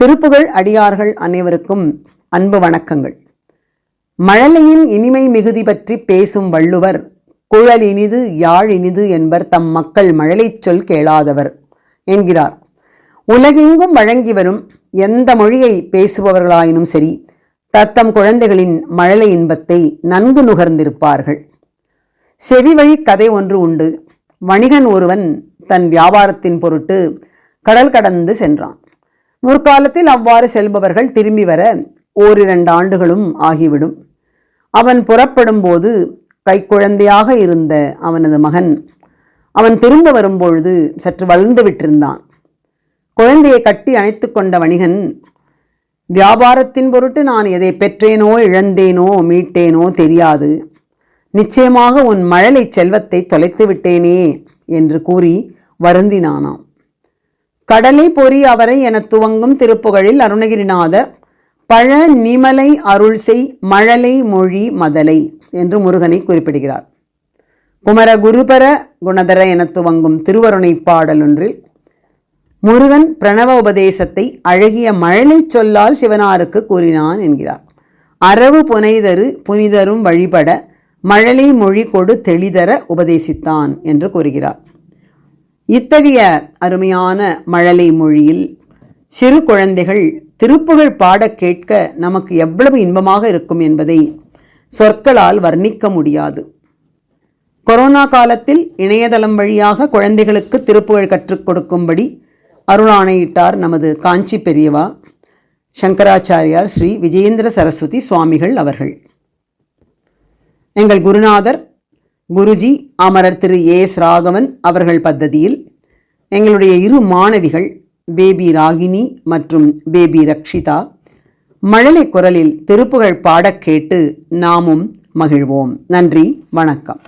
திருப்புகழ் அடியார்கள் அனைவருக்கும் அன்பு வணக்கங்கள். மழலையின் இனிமை மிகுதி பற்றி பேசும் வள்ளுவர் குழல் இனிது யாழ் இனிது என்பர் தம் மக்கள் மழலைச் சொல் கேளாதவர் என்கிறார். உலகெங்கும் வழங்கி வரும் எந்த மொழியை பேசுபவர்களாயினும் சரி தத்தம் குழந்தைகளின் மழலை இன்பத்தை நன்கு நுகர்ந்திருப்பார்கள். செவி வழி கதை ஒன்று உண்டு. வணிகன் ஒருவன் தன் வியாபாரத்தின் பொருட்டு கடல் கடந்து சென்றான். முற்காலத்தில் அவ்வாறு செல்பவர்கள் திரும்பி வர ஓரிரண்டு ஆண்டுகளும் ஆகிவிடும். அவன் புறப்படும் போது கைக்குழந்தையாக இருந்த அவனது மகன் அவன் திரும்ப வரும்பொழுது சற்று வளர்ந்து விட்டிருந்தான். குழந்தையை கட்டி அணைத்து கொண்ட வணிகன் வியாபாரத்தின் பொருட்டு நான் எதை பெற்றேனோ இழந்தேனோ மீட்டேனோ தெரியாது. நிச்சயமாக உன் மழலை செல்வத்தை தொலைத்து விட்டேனே என்று கூறி வருந்தினானாம். கடலை பொறி அவரை என துவங்கும் திருப்புகழில் அருணகிரிநாதர் பழ நிமலை அருள் செய் மழலை மொழி மதலை என்று முருகனை குறிப்பிடுகிறார். குமர குருபர குணதர என துவங்கும் திருவருணை பாடலொன்றில் முருகன் பிரணவ உபதேசத்தை அழகிய மழலை சொல்லால் சிவனாருக்கு கூறினான் என்கிறார். அரவு புனைதரு புனிதரும் வழிபட மழலை மொழி கொடு தெளிதர உபதேசித்தான் என்று கூறுகிறார். இத்தகைய அருமையான மழலை மொழியில் சிறு குழந்தைகள் திருப்புகழ் பாடக் கேட்க நமக்கு எவ்வளவு இன்பமாக இருக்கும் என்பதை சொற்களால் வர்ணிக்க முடியாது. கொரோனா காலத்தில் இணையதளம் வழியாக குழந்தைகளுக்கு திருப்புகழ் கற்றுக் கொடுக்கும்படி அருளாணையிட்டார் நமது காஞ்சி பெரியவா சங்கராச்சாரியார் ஸ்ரீ விஜயேந்திர சரஸ்வதி சுவாமிகள் அவர்கள். எங்கள் குருநாதர் குருஜி அமரர் திரு ஏஸ் ராகவன் அவர்கள் பദ്ധதியில் எங்களுடைய இரு மாணவிகள் பேபி ராகினி மற்றும் பேபி ரக்ஷிதா மழலை குரலில் திருப்புகழ் பாடக் கேட்டு நாமும் மகிழ்வோம். நன்றி வணக்கம்.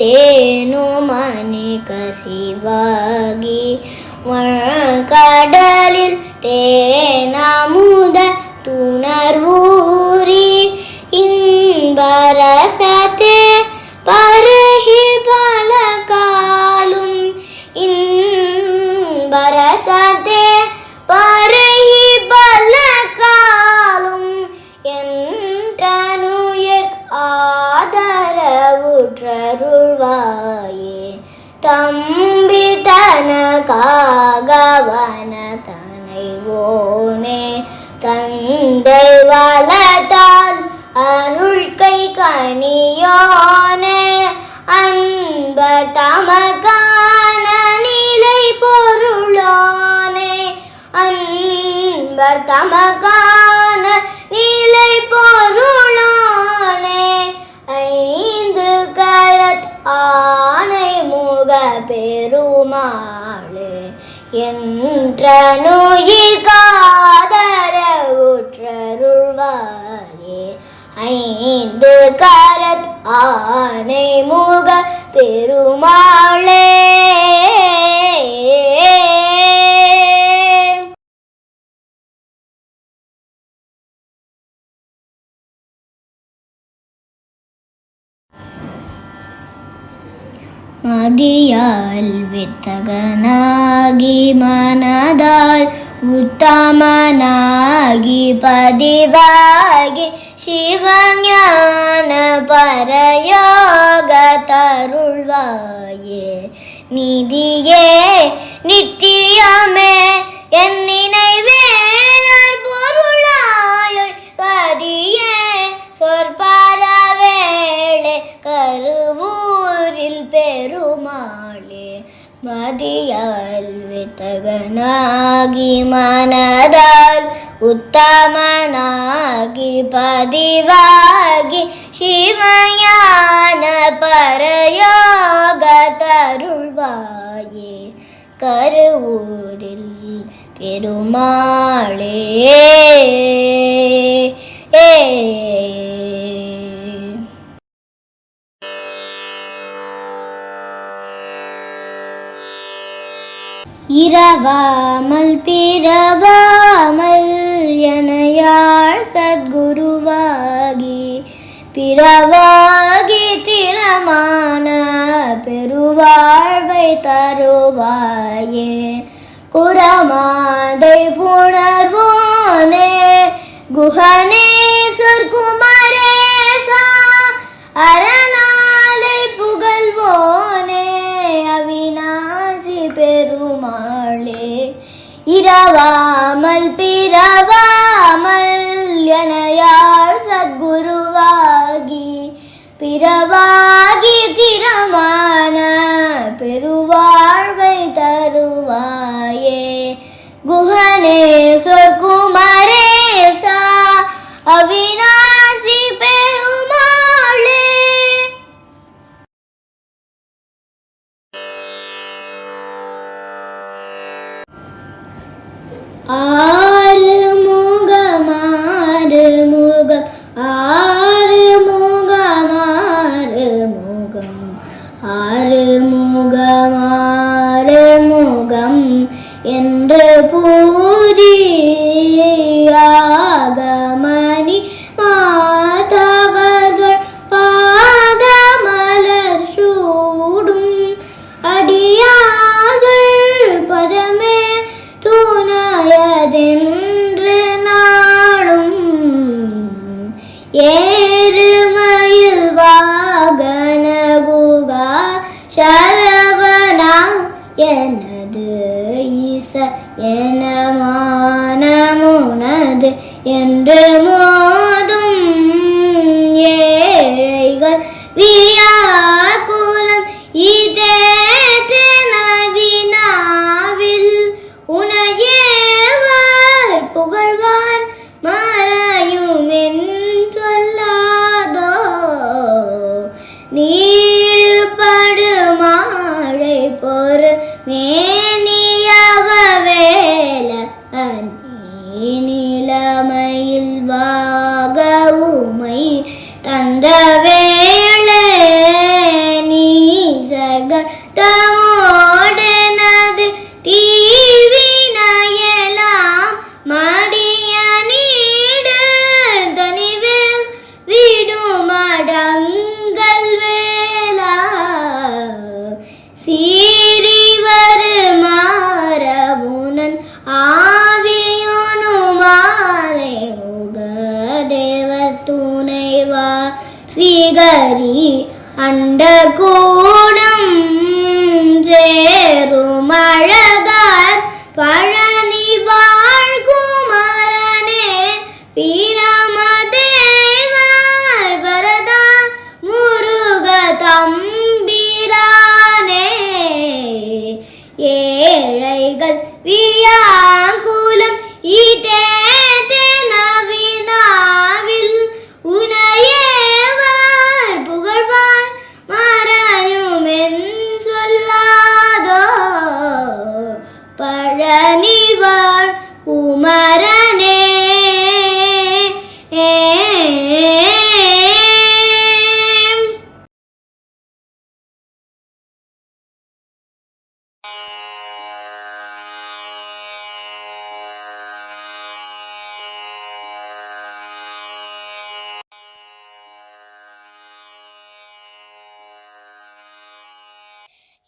ಒಂಬತ್ತರತೇನು ಮನೆ ಕಸಿವಾಗಿ கடலில் தேனமுத தனைவோனே தந்தை வளத்தால் அருள் கை கனியோனே. அன்ப தமக்கான நிலை பொருளோனே. அன்பர் தமக்கான நிலை பொருளோனே. ஐந்து கரத் ஆனை முக பெருமா என்ற காதரவுற்றருள்வாயே. ஐந்து கரத் ஆனை முக பெருமாளே. மதியால் வித்தகனாகி மனதால் உத்தமனாகி பதிவாகி சிவஞான பரயோக தருள்வாயே. நிதியே நித்தியமே என் நினைவே நான் பொருளாய் பெருமாளே மதியால் வித்தகனாகி மனதால் உத்தமனாகி பதிவாகி சிவஞான பரயோக தருள்வாயே கருவூரில் பெருமாளே ஏ இரவாமல் பிறவாமல் எனையாள் சத்குருவாகி பிறவாகி திறமான பெருவாழ்வை தருவாயே. குரமாதை புணர்வோனே குஹனேஸ்வர் குமரேசா அரணாலை புகழ்வோனே அவிநாசி பெரு இரவாமல் பிறவாமல் எனையாள் சத்குருவாகி பிறவாகி திறமான பெருவாழ்வை தருவாயே. குஹனே சொற்க சிகரி அண்ட பழ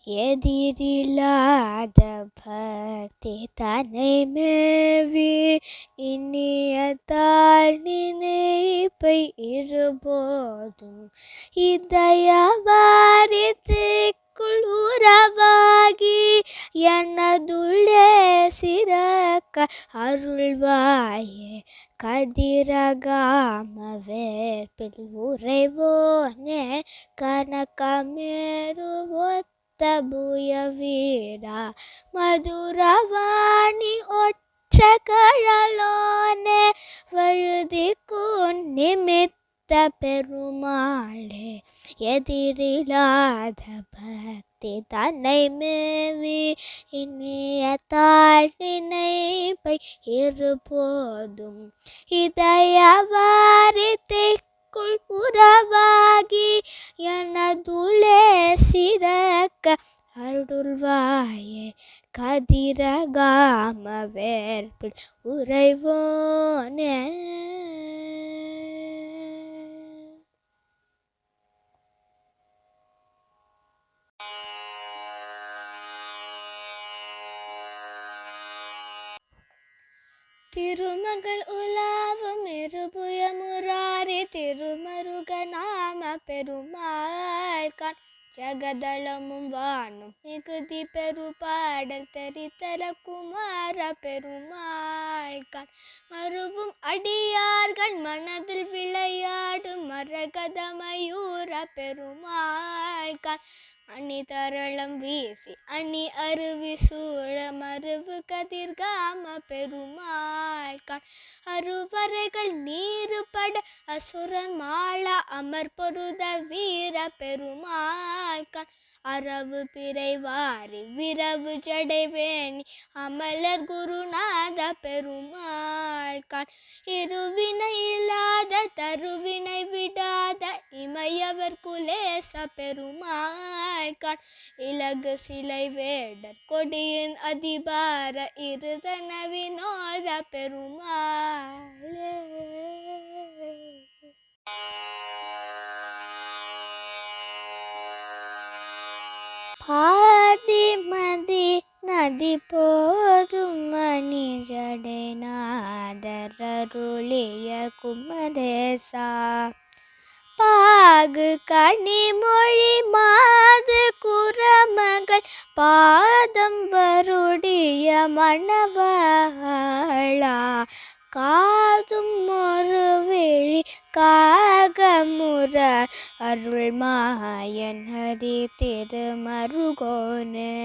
எதிரில்லாத பக்தி தன்னை மேவி இனியத்தால் நினைப்பை இருபோதும். இதயவாரித்துக்குள் உறவாகி எனதுள்ளே சிறக்க அருள்வாயே. கதிரகாம வேர்பில் உறைவோனே கனகமேருவொத்த புய வீரா மதுரவாணி ஒற்ற கழலோனே வழுதிக்கும் நிமித்த பெருமாளே எதிரில்லாத பக்தி தன்னை மேவி இனிய தாழ் நினைப்பை இருபோதும் இதயவாரித்தைக்குள் புறவாகி புறவா அருள்வாயே கதிரகாம வேர்பில் உறைவோனே. திருமகள் உலாவும் இருபுயமுராரி திருமருக நாம பெருமாள் கான் ஜகதளமும் வானும். மிகுதி பெருபாடல் தரித்தர குமார பெருமாள் மறுவும் அடியார்கள் மனதில் விளையாடும் மரகதமயூர பெருமாள் கான் அணி தரளம் வீசி அணி அருவி சூழ மருவு கதிர்காம பெருமாள் கான் அருவரைகள் நீருபட அசுரன் மாளா அமர் பொருத வீர பெருமாள் கான் அரவு பிறை விரவு ஜடைவேணி அமலர் குருநாத பெருமாள் கான். இருவினை இல்லாத தருவினை விடாத இமையவர் குலேச பெருமாள் கான். இலகு சிலை வேடர் கொடியின் அதிபார இருதன வினோத பெருமாள் பாதிமதி நதி போதும் மணி ஜடநாதரருளிய குமரேசா. பாகு கனிமொழி மாது குரமகள் பாதம் வருடிய மணவாளா. காதும் ஒரு அகமுற அருள் மாயன் ஹரி திருமருகோனே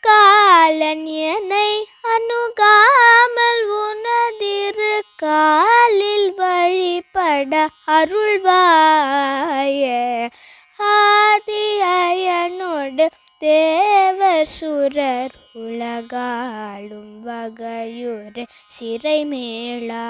காலன் என்னை அணுகாமல் உனதிரு காலில் வழிபட அருள்வாய. ஆதி அயனோடு தேவர் சுரர் உலகாளும் வகையுறு சிறை மேளா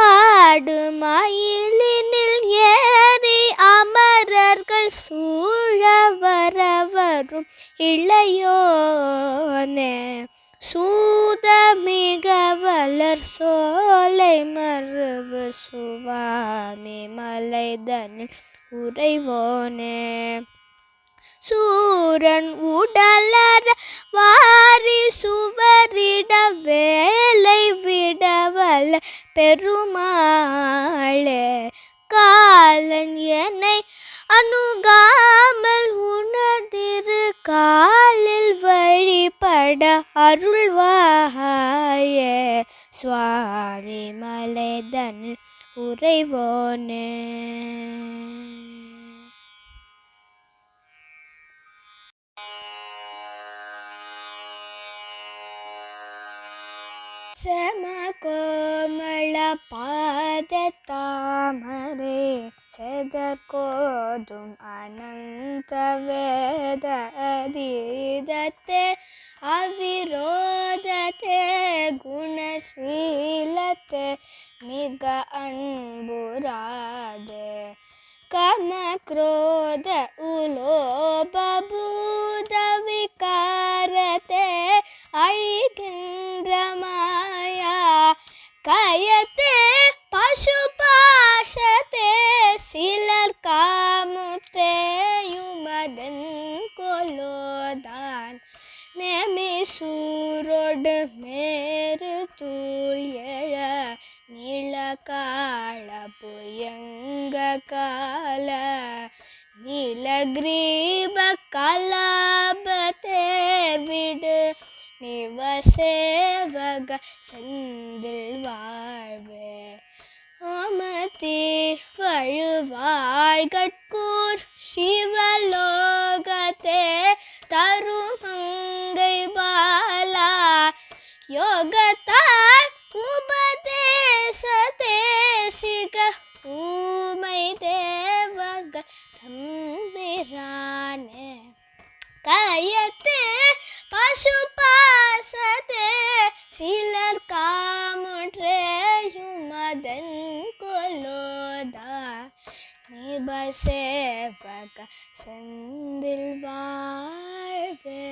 ஆடு மயிலினில் ஏறி அமரர்கள் சூழ வரவரும் இளையோனே. சூதமிக வளர் சோலை மறுவு சுவாமி மலைதனில் உறைவோனே. சூரன் உடலர வாரி பெருமாளே காலன் என்னை அணுகாமல் உனதிரு காலில் வழிபட அருள்வாயே. சுவாமி மலைதனில் உறைவோன் ಸಮಕೋಮಳ ಪಾದ ತಾಮರೆ ಸದಕೋದು ಅನಂತ ವೇದ ಅಧೀದತೆ ಅವಿರೋಧತೆ ಗುಣಶೀಲತೆ ಮಿಗ ಅನ್ಬುರಾದೆ ಕಮ ಕ್ರೋಧ ಉಲೋಭ புயங்க கால நீலகிரீப கலாப தேர்விடு நிவசேவக செந்தில் பயத்து பசு பாசத்து சிலர் காமுற்றையும் அதன் கொலோதா நிபசேவக செந்தில் வாழ்வே.